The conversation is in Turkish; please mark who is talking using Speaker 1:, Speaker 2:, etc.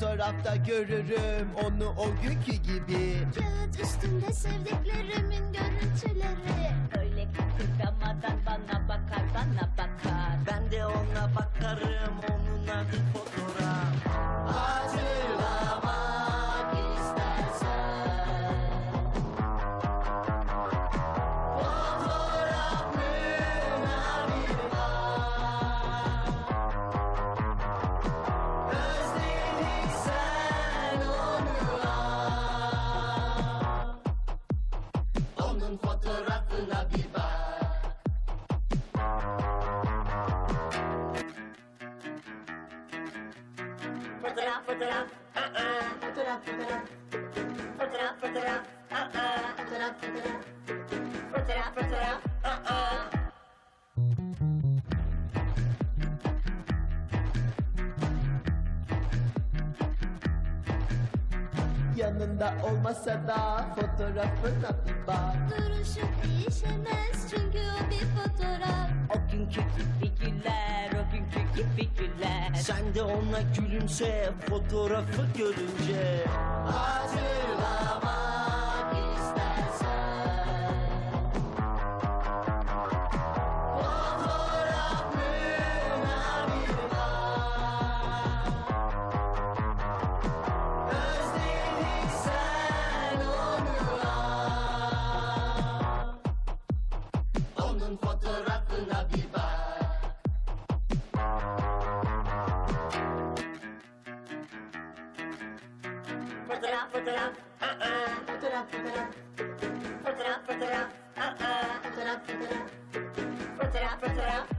Speaker 1: Fotoğrafta görürüm onu o günkü gibi.
Speaker 2: Kağıt üstünde sevdiklerimin görüntüleri.
Speaker 3: Öyle kıpırdamadan bana bakar bana bakar.
Speaker 4: Ben de ona bakarım un fotograf în Abiba Fotograf, fotograf, ah ah
Speaker 2: Fotograf, fotograf
Speaker 3: Fotograf, fotograf, ah ah
Speaker 2: Fotograf, fotograf
Speaker 3: Fotograf, fotograf
Speaker 1: Yanında olmasa da fotoğrafına bir bak.
Speaker 2: Duruşu değişemez çünkü o bir fotoğraf.
Speaker 3: O günkü gibi güller O günkü gibi güller.
Speaker 4: Sen de ona gülümse fotoğrafı görünce. Hatırlamak gonna be back. Put it up, put it up, uh uh.
Speaker 2: Put it up, put it up. Put
Speaker 3: it up, put it up, uh uh.
Speaker 2: Put it up, put it up. Put
Speaker 3: it up, put it up.